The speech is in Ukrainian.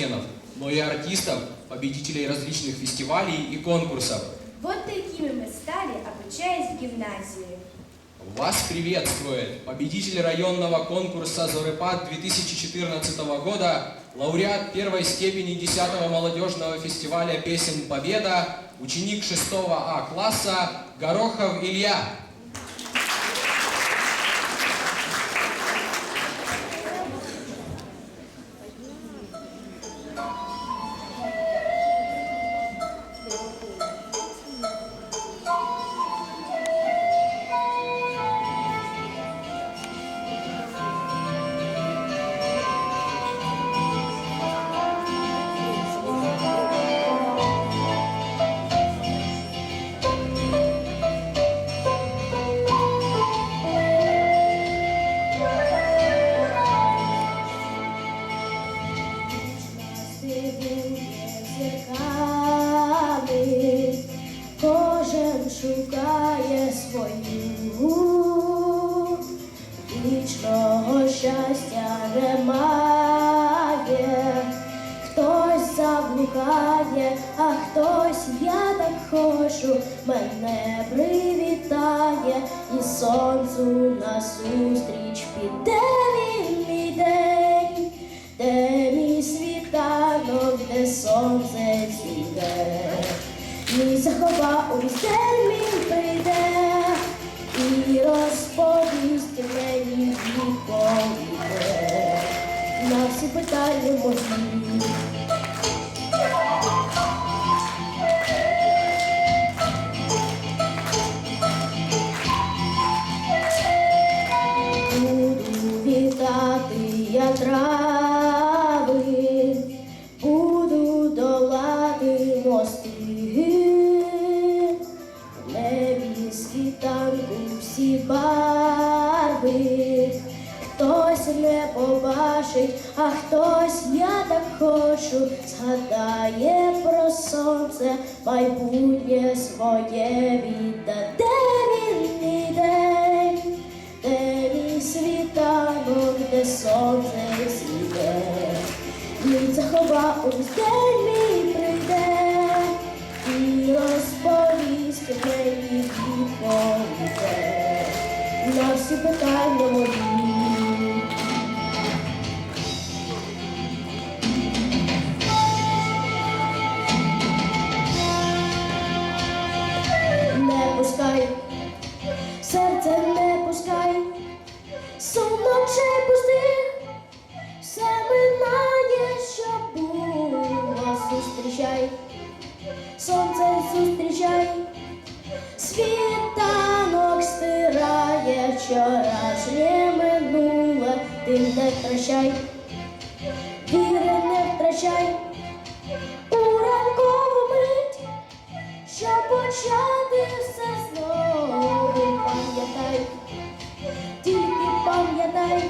спортсменов, но и артистов, победителей различных фестивалей и конкурсов. Вот такими мы стали, обучаясь в гимназии. Вас приветствует победитель районного конкурса «Зорепад» 2014 года, лауреат первой степени 10-го молодежного фестиваля песен «Победа», ученик 6 А класса Горохов Илья. Кожен шукає свою, вічного щастя немає, хтось заблукає, а хтось я так хочу, мене привітає, і сонцю назустріч піде вільний день. Де сонце зійде, мій захова у термін прийде і розповість мені відповіде на всі питання мої. Буду вітати я трави, барви, хтось не побачить, а хтось я так хочу, згадає про сонце, майбутнє своє. Віддаде вільний день. Де мій світанок, де сонце сіде, мій захова у день на всі питання мої. Не пускай серце не пускай, соноче пусти, все минає, що було, зустрічай, сонце зустрічай, стирає не минула, ти не втрачай, віри не втрачай, у ранкову мить. Щоб почати все знову, пам'ятай, тільки пам'ятай,